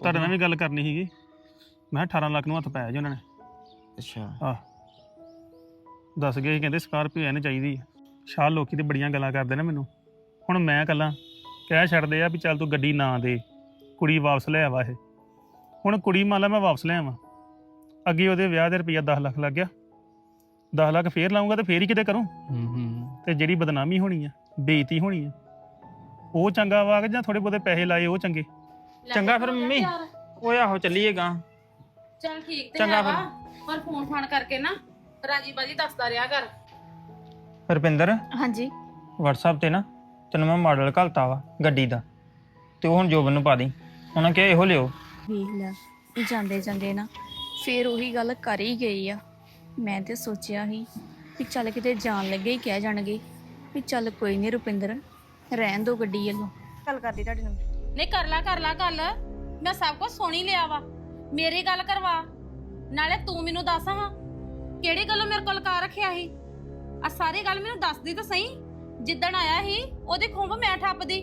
ਤੁਹਾਡੇ ਨਾਲ ਵੀ ਗੱਲ ਕਰਨੀ ਸੀਗੀ। ਮੈਂ ਕਿਹਾ 18 ਲੱਖ ਨੂੰ ਹੱਥ ਪਾਇਆ ਜੀ ਉਹਨਾਂ ਨੇ। ਅੱਛਾ। ਆਹ। ਦੱਸ ਗਏ ਸੀ, ਕਹਿੰਦੇ ਸਕਾਰਪੀਓ ਐਨ ਚਾਹੀਦੀ ਆ। ਸ਼ਾਹ ਲੋਕੀ ਤੇ ਬੜੀਆਂ ਗੱਲਾਂ ਕਰਦੇ ਨੇ ਮੈਨੂੰ। ਹੁਣ ਮੈਂ ਕੱਲਾ ਕਹਿ ਛੱਡਦੇ ਆ ਵੀ ਚੱਲ ਤੂੰ ਗੱਡੀ ਨਾ ਦੇ। ਕੁੜੀ ਵਾਪਸ ਲੈ ਆਵਾ ਇਹ। ਹੁਣ ਕੁੜੀ ਮੰਨ ਲਾ ਮੈਂ ਵਾਪਸ ਲੈ ਆਵਾਂ। ਅੱਗੇ ਉਹਦੇ ਵਿਆਹ ਦੇ ਰੁਪਈਆ 10 ਲੱਖ ਲੱਗ ਗਿਆ। 10 ਲੱਖ ਫੇਰ ਲਾਉਂਗਾ ਤੇ ਫੇਰ ਹੀ ਕਿਤੇ ਕਰੂੰ। ਹੂੰ ਹੂੰ। ਤੇ ਜਿਹੜੀ ਬਦਨਾਮੀ ਹੋਣੀ ਆ ਬੇਇੱਜ਼ਤੀ ਹੋਣੀ ਆ ਉਹ ਚੰਗਾ ਵਾ ਕਿ ਜਾਂ ਥੋੜੇ ਬਹੁਤੇ ਪੈਸੇ ਲਾਏ ਉਹ ਚੰਗੇ? ਚੰਗਾ ਫਿਰ ਮੰਮੀ। ਓਏ ਆਹੋ ਚੱਲੀਏਗਾ ਚਲ ਠੀਕ ਤੇ ਚੰਗਾ ਪਰ ਫੋਨ ਫਾਨ ਕਰਕੇ ਨਾ ਰਾਜੀ ਬਾਜੀ ਦੱਸਦਾ ਰਿਹਾ ਕਰ। ਰੁਪਿੰਦਰ ਹਾਂਜੀ। WhatsApp ਤੇ ਨਾ ਤੈਨੂੰ ਮੈਂ ਮਾਡਲ ਘਲਤਾ ਵਾ ਗੱਡੀ ਦਾ। ਤੇ ਉਹ ਹੁਣ ਜੋਬਨ ਨੂੰ ਪਾ ਦੀ। ਉਹਨਾਂ ਕਿਹਾ ਇਹੋ ਲਿਓ। ਵੇਖ ਲੈ ਜਾਂਦੇ ਜਾਂਦੇ ਨਾ ਫੇਰ ਉਹੀ ਗੱਲ ਕਰ ਹੀ ਗਈ ਆ। ਮੈਂ ਤੇ ਸੋਚਿਆ ਸੀ ਵੀ ਚੱਲ ਕਿਤੇ ਜਾਣ ਲੱਗੇ ਹੀ ਕਹਿ ਜਾਣਗੇ ਵੀ ਚੱਲ ਕੋਈ ਨਹੀਂ ਰੁਪਿੰਦਰ ਰਹਿਣ ਦੋ ਗੱਡੀ ਵੱਲੋਂ। ਗੱਲ ਕਰਦੀ ਤੁਹਾਡੇ ਨਾਲ। ਨਹੀਂ, ਕਰ ਲਾ ਕਰ ਲਾ ਗੱਲ। ਮੈਂ ਸਭ ਕੁਝ ਸੁਣ ਹੀ ਲਿਆ ਵਾ। ਮੇਰੀ ਗੱਲ ਕਰਵਾ। ਨਾਲੇ ਤੂੰ ਮੈਨੂੰ ਦੱਸ ਹਾਂ, ਕਿਹੜੀ ਗੱਲੋਂ ਮੇਰੇ ਕੋਲ ਕਾ ਰੱਖਿਆ ਸੀ? ਆ ਸਾਰੀ ਗੱਲ ਮੈਨੂੰ ਦੱਸਦੀ ਤਾਂ ਸਹੀ। ਜਿੱਦਣ ਆਇਆ ਸੀ, ਉਹਦੀ ਖੁੰਭ ਮੈਂ ਠੱਪਦੀ।